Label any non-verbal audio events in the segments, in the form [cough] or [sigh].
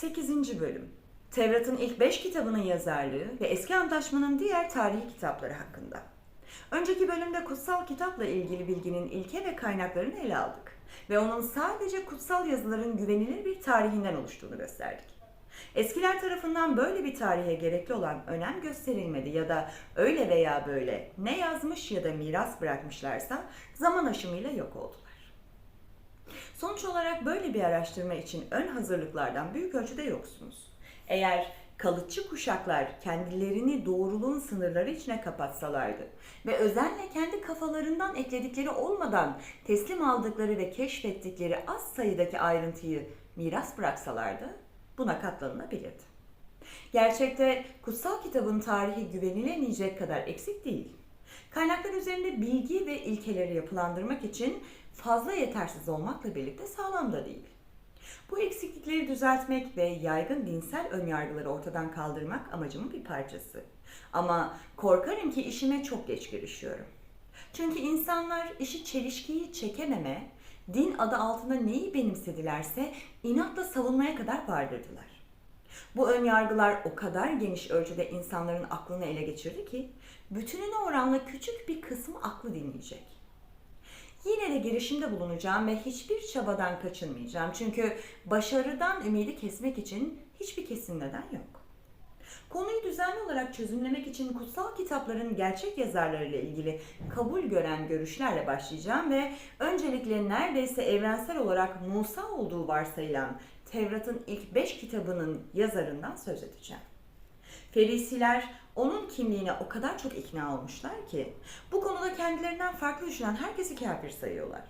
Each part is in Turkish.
8. Bölüm Tevrat'ın ilk 5 kitabının yazarlığı ve Eski Antlaşmanın diğer tarihi kitapları hakkında. Önceki bölümde kutsal kitapla ilgili bilginin ilke ve kaynaklarını ele aldık ve onun sadece kutsal yazıların güvenilir bir tarihinden oluştuğunu gösterdik. Eskiler tarafından böyle bir tarihe gerekli olan önem gösterilmedi ya da öyle veya böyle ne yazmış ya da miras bırakmışlarsa zaman aşımıyla yok oldular. Sonuç olarak böyle bir araştırma için ön hazırlıklardan büyük ölçüde yoksunuz. Eğer kalıcı kuşaklar kendilerini doğruluğun sınırları içine kapatsalardı ve özenle kendi kafalarından ekledikleri olmadan teslim aldıkları ve keşfettikleri az sayıdaki ayrıntıyı miras bıraksalardı buna katlanılabilirdi. Gerçekte kutsal kitabın tarihi güvenilemeyecek kadar eksik değil. Kaynaklar üzerinde bilgi ve ilkeleri yapılandırmak için fazla yetersiz olmakla birlikte sağlam da değil. Bu eksiklikleri düzeltmek ve yaygın dinsel önyargıları ortadan kaldırmak amacımın bir parçası. Ama korkarım ki işime çok geç girişiyorum. Çünkü insanlar işi çelişkiyi çekememe, din adı altında neyi benimsedilerse inatla savunmaya kadar vardırdılar. Bu önyargılar o kadar geniş ölçüde insanların aklını ele geçirdi ki bütününe oranla küçük bir kısmı aklı dinleyecek. Yine de girişimde bulunacağım ve hiçbir çabadan kaçınmayacağım. Çünkü başarıdan ümidi kesmek için hiçbir kesin neden yok. Konuyu düzenli olarak çözümlemek için kutsal kitapların gerçek yazarlarıyla ilgili kabul gören görüşlerle başlayacağım ve öncelikle neredeyse evrensel olarak Musa olduğu varsayılan Tevrat'ın ilk beş kitabının yazarından söz edeceğim. Ferisiler onun kimliğine o kadar çok ikna olmuşlar ki bu konuda kendilerinden farklı düşünen herkesi kafir sayıyorlar.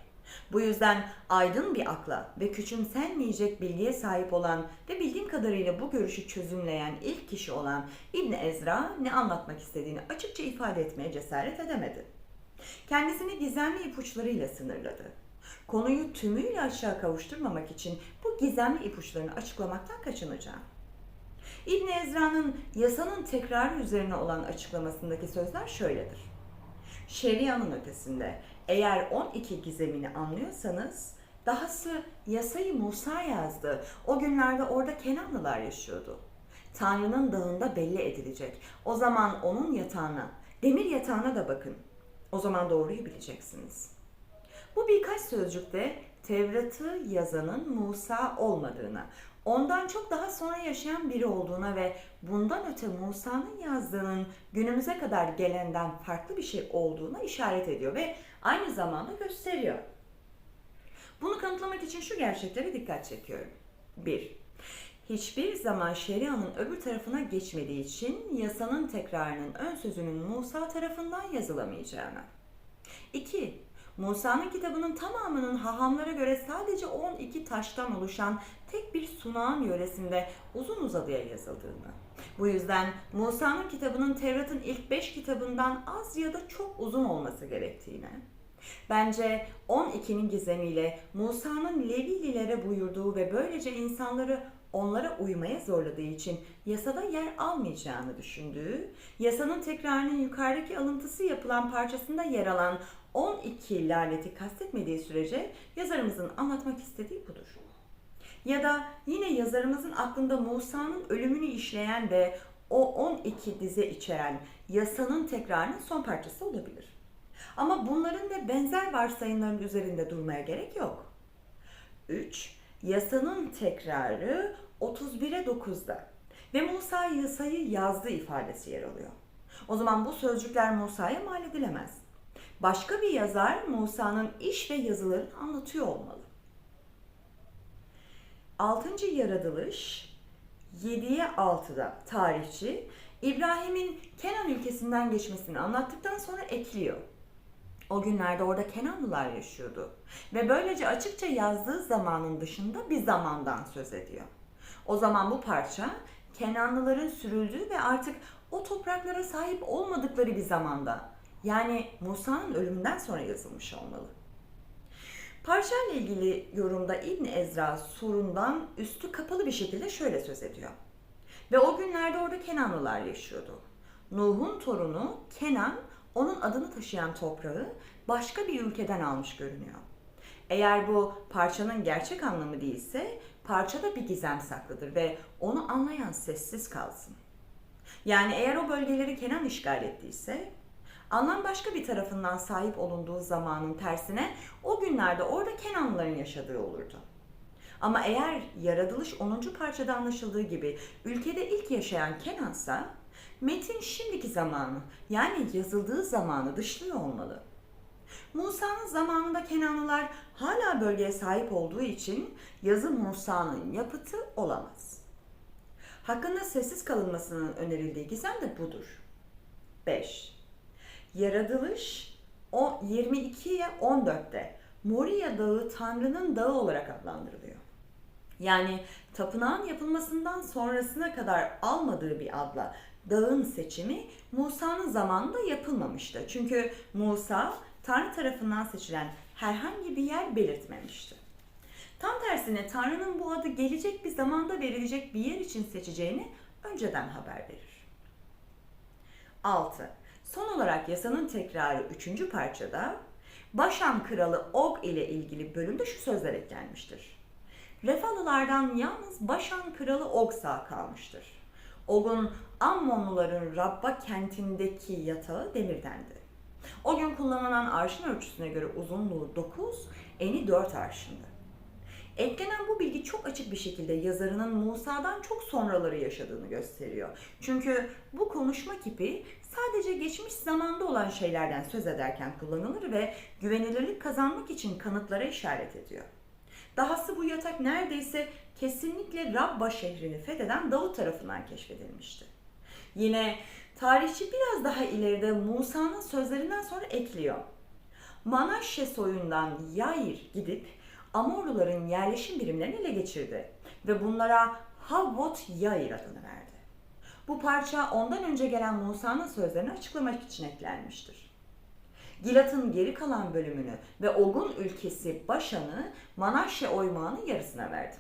Bu yüzden aydın bir akla ve küçümsenmeyecek bilgiye sahip olan ve bildiğim kadarıyla bu görüşü çözümleyen ilk kişi olan İbni Ezra ne anlatmak istediğini açıkça ifade etmeye cesaret edemedi. Kendisini gizemli ipuçlarıyla sınırladı. Konuyu tümüyle aşağı kavuşturmamak için bu gizemli ipuçlarını açıklamaktan kaçınacağım. İbn Ezra'nın yasanın tekrarı üzerine olan açıklamasındaki sözler şöyledir. Şerianın ötesinde eğer 12 gizemini anlıyorsanız dahası yasayı Musa yazdı. O günlerde orada Kenanlılar yaşıyordu. Tanrı'nın dağında belli edilecek. O zaman onun yatağına, demir yatağına da bakın. O zaman doğruyu bileceksiniz. Bu birkaç sözcükte Tevrat'ı yazanın Musa olmadığına, ondan çok daha sonra yaşayan biri olduğuna ve bundan öte Musa'nın yazdığının günümüze kadar gelenden farklı bir şey olduğuna işaret ediyor ve aynı zamanda gösteriyor. Bunu kanıtlamak için şu gerçeklere dikkat çekiyorum. 1. Hiçbir zaman şerianın öbür tarafına geçmediği için yasanın tekrarının ön sözünün Musa tarafından yazılamayacağına. 2. Musa'nın kitabının tamamının hahamlara göre sadece 12 taştan oluşan tek bir sunağın yöresinde uzun uzadıya yazıldığını. Bu yüzden Musa'nın kitabının Tevrat'ın ilk 5 kitabından az ya da çok uzun olması gerektiğini. Bence 12'nin gizemiyle Musa'nın Levililere buyurduğu ve böylece insanları onlara uymaya zorladığı için yasada yer almayacağını düşündüğü, yasanın tekrarının yukarıdaki alıntısı yapılan parçasında yer alan 12 laneti kastetmediği sürece yazarımızın anlatmak istediği budur. Ya da yine yazarımızın aklında Musa'nın ölümünü işleyen ve o 12 dize içeren yasanın tekrarının son parçası olabilir. Ama bunların ve benzer varsayımların üzerinde durmaya gerek yok. 3. Yasanın tekrarı 31'e 9'da ve Musa yasayı yazdı ifadesi yer alıyor. O zaman bu sözcükler Musa'ya mal edilemez. Başka bir yazar Musa'nın iş ve yazılarını anlatıyor olmalı. Altıncı yaratılış 7'ye 6'da tarihçi İbrahim'in Kenan ülkesinden geçmesini anlattıktan sonra ekliyor. O günlerde orada Kenanlılar yaşıyordu ve böylece açıkça yazdığı zamanın dışında bir zamandan söz ediyor. O zaman bu parça Kenanlıların sürüldüğü ve artık o topraklara sahip olmadıkları bir zamanda yani Musa'nın ölümünden sonra yazılmış olmalı. Parçayla ilgili yorumda İbn Ezra surundan üstü kapalı bir şekilde şöyle söz ediyor. Ve o günlerde orada Kenanlılar yaşıyordu. Nuh'un torunu Kenan onun adını taşıyan toprağı başka bir ülkeden almış görünüyor. Eğer bu parçanın gerçek anlamı değilse parçada bir gizem saklıdır ve onu anlayan sessiz kalsın. Yani eğer o bölgeleri Kenan işgal ettiyse, anlam başka bir tarafından sahip olunduğu zamanın tersine o günlerde orada Kenanlıların yaşadığı olurdu. Ama eğer yaratılış 10. parçada anlaşıldığı gibi ülkede ilk yaşayan Kenansa, metin şimdiki zamanı yani yazıldığı zamanı dışlıyor olmalı. Musa'nın zamanında Kenanlılar hala bölgeye sahip olduğu için yazı Musa'nın yapıtı olamaz. Hakkında sessiz kalınmasının önerildiği gizem de budur. 5. Yaratılış o 22'ye 14'te Moria Dağı Tanrı'nın dağı olarak adlandırılıyor. Yani tapınağın yapılmasından sonrasına kadar almadığı bir adla dağın seçimi Musa'nın zamanında yapılmamıştı. Çünkü Musa Tanrı tarafından seçilen herhangi bir yer belirtmemişti. Tam tersine Tanrı'nın bu adı gelecek bir zamanda verilecek bir yer için seçeceğini önceden haber verir. 6. Son olarak yasanın tekrarı 3. parçada Başam kralı Og ile ilgili bölümde şu sözler eklenmiştir. Refalılardan yalnız Başan kralı Og sağ kalmıştır. Og'un Ammonluların Rabba kentindeki yatağı demirdendi. O gün kullanılan arşın ölçüsüne göre uzunluğu 9, eni 4 arşındı. Eklenen bu bilgi çok açık bir şekilde yazarının Musa'dan çok sonraları yaşadığını gösteriyor. Çünkü bu konuşma kipi sadece geçmiş zamanda olan şeylerden söz ederken kullanılır ve güvenilirlik kazanmak için kanıtlara işaret ediyor. Dahası bu yatak neredeyse kesinlikle Rabba şehrini fetheden Davut tarafından keşfedilmişti. Yine tarihçi biraz daha ileride Musa'nın sözlerinden sonra ekliyor. Manaşe soyundan Yair gidip Amorluların yerleşim birimlerini ele geçirdi ve bunlara Havvot Yair adını verdi. Bu parça ondan önce gelen Musa'nın sözlerini açıklamak için eklenmiştir. Gilat'ın geri kalan bölümünü ve Og'un ülkesi Başan'ı Manaşe oymağının yarısına verdi.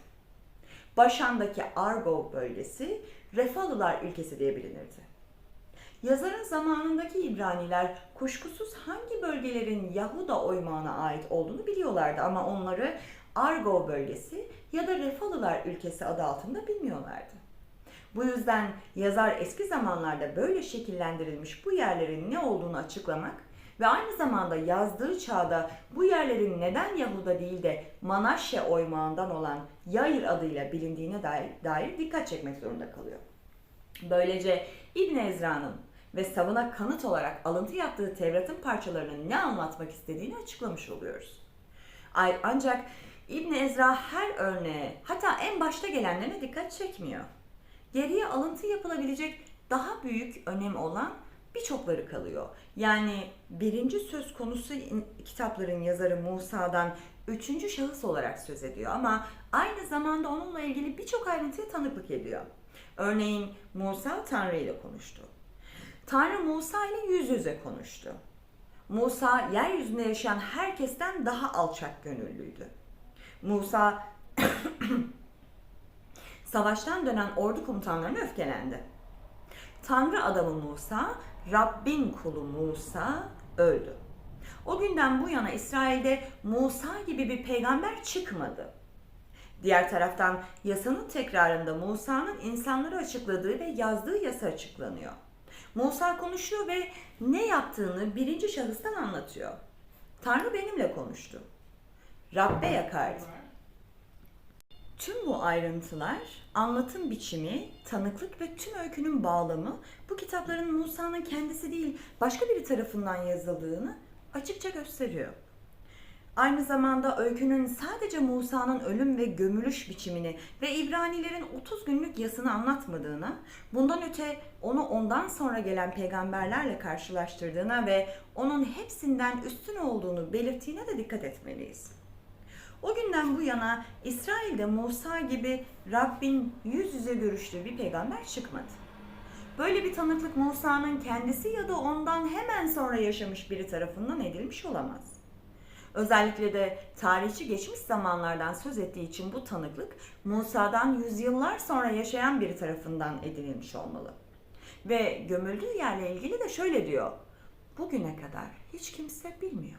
Başan'daki Argov bölgesi Refalılar ülkesi diye bilinirdi. Yazarın zamanındaki İbraniler kuşkusuz hangi bölgelerin Yahuda oymağına ait olduğunu biliyorlardı ama onları Argo bölgesi ya da Refalılar ülkesi adı altında bilmiyorlardı. Bu yüzden yazar eski zamanlarda böyle şekillendirilmiş bu yerlerin ne olduğunu açıklamak ve aynı zamanda yazdığı çağda bu yerlerin neden Yahuda değil de Manaşe oymağından olan Yair adıyla bilindiğine dair, dair dikkat çekmek zorunda kalıyor. Böylece İbn Ezra'nın ve savına kanıt olarak alıntı yaptığı Tevrat'ın parçalarının ne anlatmak istediğini açıklamış oluyoruz. Ancak İbn Ezra her örneğe hatta en başta gelenlerine dikkat çekmiyor. Geriye alıntı yapılabilecek daha büyük önem olan birçokları kalıyor. Yani birinci söz konusu kitapların yazarı Musa'dan üçüncü şahıs olarak söz ediyor ama aynı zamanda onunla ilgili birçok ayrıntıya tanıklık ediyor. Örneğin Musa Tanrı ile konuştu. Tanrı Musa ile yüz yüze konuştu. Musa yeryüzünde yaşayan herkesten daha alçak gönüllüydü. Musa [coughs] savaştan dönen ordu komutanlarına öfkelendi. Tanrı adamı Musa, Rabbin kulu Musa öldü. O günden bu yana İsrail'de Musa gibi bir peygamber çıkmadı. Diğer taraftan yasanın tekrarında Musa'nın insanları açıkladığı ve yazdığı yasa açıklanıyor. Musa konuşuyor ve ne yaptığını birinci şahıstan anlatıyor. Tanrı benimle konuştu. Rabbe yakardı. Tüm bu ayrıntılar, anlatım biçimi, tanıklık ve tüm öykünün bağlamı bu kitapların Musa'nın kendisi değil başka biri tarafından yazıldığını açıkça gösteriyor. Aynı zamanda öykünün sadece Musa'nın ölüm ve gömülüş biçimini ve İbranilerin 30 günlük yasını anlatmadığına, bundan öte onu ondan sonra gelen peygamberlerle karşılaştırdığına ve onun hepsinden üstün olduğunu belirttiğine de dikkat etmeliyiz. O günden bu yana İsrail'de Musa gibi Rabbin yüz yüze görüştüğü bir peygamber çıkmadı. Böyle bir tanıklık Musa'nın kendisi ya da ondan hemen sonra yaşamış biri tarafından edilmiş olamaz. Özellikle de tarihçi geçmiş zamanlardan söz ettiği için bu tanıklık Musa'dan yüzyıllar sonra yaşayan biri tarafından edinilmiş olmalı. Ve gömüldüğü yerle ilgili de şöyle diyor. Bugüne kadar hiç kimse bilmiyor.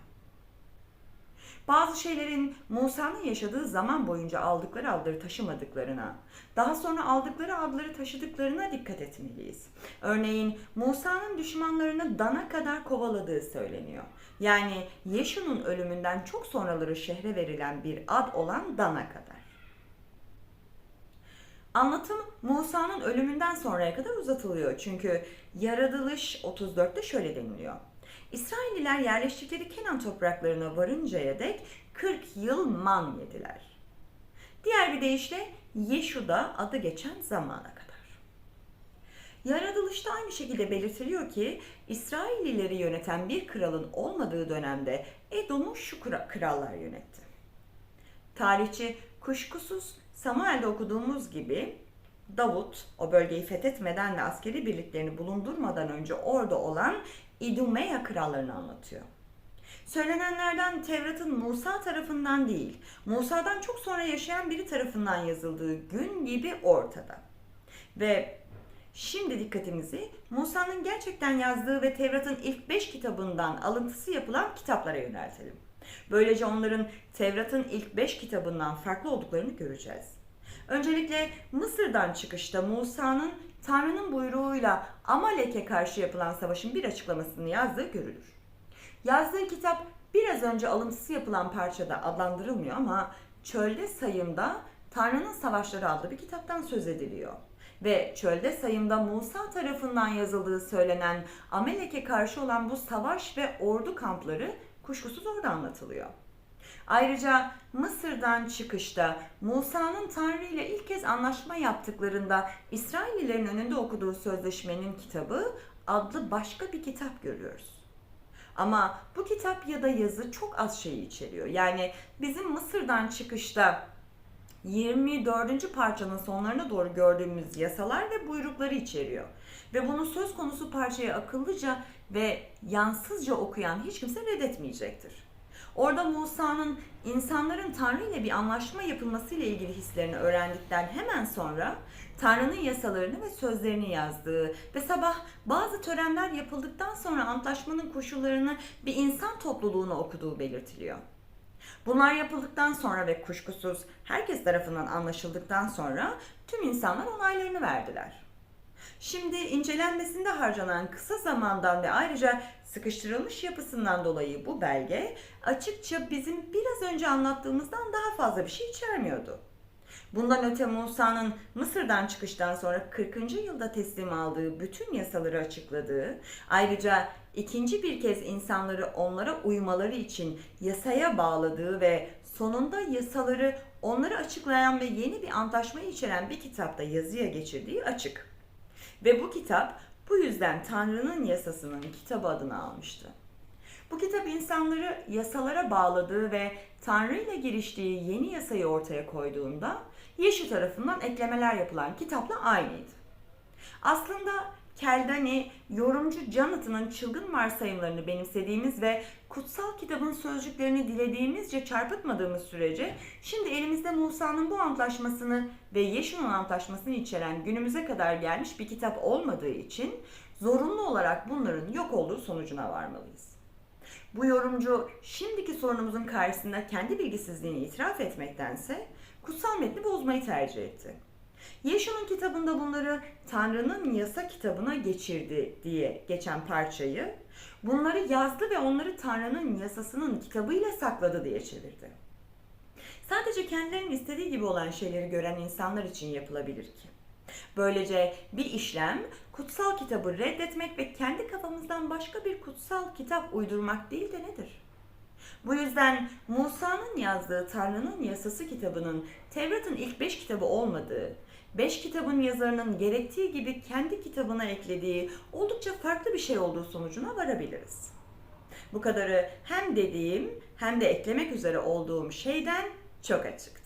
Bazı şeylerin Musa'nın yaşadığı zaman boyunca aldıkları adları taşımadıklarına, daha sonra aldıkları adları taşıdıklarına dikkat etmeliyiz. Örneğin Musa'nın düşmanlarını dana kadar kovaladığı söyleniyor. Yani Yeşu'nun ölümünden çok sonraları şehre verilen bir ad olan dana kadar. Anlatım Musa'nın ölümünden sonraya kadar uzatılıyor. Çünkü Yaratılış 34'te şöyle deniliyor. İsrailliler yerleştikleri Kenan topraklarına varıncaya dek 40 yıl man yediler. Diğer bir deyişle Yeşu'da adı geçen zamana kadar. Yaratılışta aynı şekilde belirtiliyor ki İsraillileri yöneten bir kralın olmadığı dönemde Edom'u şu kra- krallar yönetti. Tarihçi kuşkusuz Samuel'de okuduğumuz gibi Davut o bölgeyi fethetmeden ve askeri birliklerini bulundurmadan önce orada olan İdumeya krallarını anlatıyor. Söylenenlerden Tevrat'ın Musa tarafından değil, Musa'dan çok sonra yaşayan biri tarafından yazıldığı gün gibi ortada. Ve şimdi dikkatimizi Musa'nın gerçekten yazdığı ve Tevrat'ın ilk beş kitabından alıntısı yapılan kitaplara yöneltelim. Böylece onların Tevrat'ın ilk beş kitabından farklı olduklarını göreceğiz. Öncelikle Mısır'dan çıkışta Musa'nın Tanrı'nın buyruğuyla Amalek'e karşı yapılan savaşın bir açıklamasını yazdığı görülür. Yazdığı kitap biraz önce alıntısı yapılan parçada adlandırılmıyor ama Çölde Sayım'da Tanrı'nın Savaşları adlı bir kitaptan söz ediliyor. Ve Çölde Sayım'da Musa tarafından yazıldığı söylenen Amalek'e karşı olan bu savaş ve ordu kampları kuşkusuz orada anlatılıyor. Ayrıca Mısır'dan çıkışta Musa'nın Tanrı ile ilk kez anlaşma yaptıklarında İsraillilerin önünde okuduğu sözleşmenin kitabı adlı başka bir kitap görüyoruz. Ama bu kitap ya da yazı çok az şeyi içeriyor. Yani bizim Mısır'dan çıkışta 24. parçanın sonlarına doğru gördüğümüz yasalar ve buyrukları içeriyor. Ve bunu söz konusu parçayı akıllıca ve yansızca okuyan hiç kimse reddetmeyecektir. Orada Musa'nın insanların Tanrı ile bir anlaşma yapılması ile ilgili hislerini öğrendikten hemen sonra Tanrı'nın yasalarını ve sözlerini yazdığı ve sabah bazı törenler yapıldıktan sonra antlaşmanın koşullarını bir insan topluluğuna okuduğu belirtiliyor. Bunlar yapıldıktan sonra ve kuşkusuz herkes tarafından anlaşıldıktan sonra tüm insanlar onaylarını verdiler. Şimdi incelenmesinde harcanan kısa zamandan ve ayrıca sıkıştırılmış yapısından dolayı bu belge açıkça bizim biraz önce anlattığımızdan daha fazla bir şey içermiyordu. Bundan öte Musa'nın Mısır'dan çıkıştan sonra 40. yılda teslim aldığı bütün yasaları açıkladığı, ayrıca ikinci bir kez insanları onlara uymaları için yasaya bağladığı ve sonunda yasaları onları açıklayan ve yeni bir antlaşmayı içeren bir kitapta yazıya geçirdiği açık. Ve bu kitap bu yüzden Tanrı'nın yasasının kitabı adını almıştı. Bu kitap insanları yasalara bağladığı ve Tanrı ile giriştiği yeni yasayı ortaya koyduğunda Yeşu tarafından eklemeler yapılan kitapla aynıydı. Aslında Keldani, yorumcu Jonathan'ın çılgın varsayımlarını benimsediğimiz ve kutsal kitabın sözcüklerini dilediğimizce çarpıtmadığımız sürece şimdi elimizde Musa'nın bu antlaşmasını ve Yeşu'nun antlaşmasını içeren günümüze kadar gelmiş bir kitap olmadığı için zorunlu olarak bunların yok olduğu sonucuna varmalıyız. Bu yorumcu şimdiki sorunumuzun karşısında kendi bilgisizliğini itiraf etmektense kutsal metni bozmayı tercih etti. Yeşu'nun kitabında bunları Tanrı'nın yasa kitabına geçirdi diye geçen parçayı bunları yazdı ve onları Tanrı'nın yasasının kitabıyla sakladı diye çevirdi. Sadece kendilerinin istediği gibi olan şeyleri gören insanlar için yapılabilir ki. Böylece bir işlem kutsal kitabı reddetmek ve kendi kafamızdan başka bir kutsal kitap uydurmak değil de nedir? Bu yüzden Musa'nın yazdığı Tanrı'nın Yasası kitabının Tevrat'ın ilk beş kitabı olmadığı, beş kitabın yazarının gerektiği gibi kendi kitabına eklediği oldukça farklı bir şey olduğu sonucuna varabiliriz. Bu kadarı hem dediğim hem de eklemek üzere olduğum şeyden çok açık.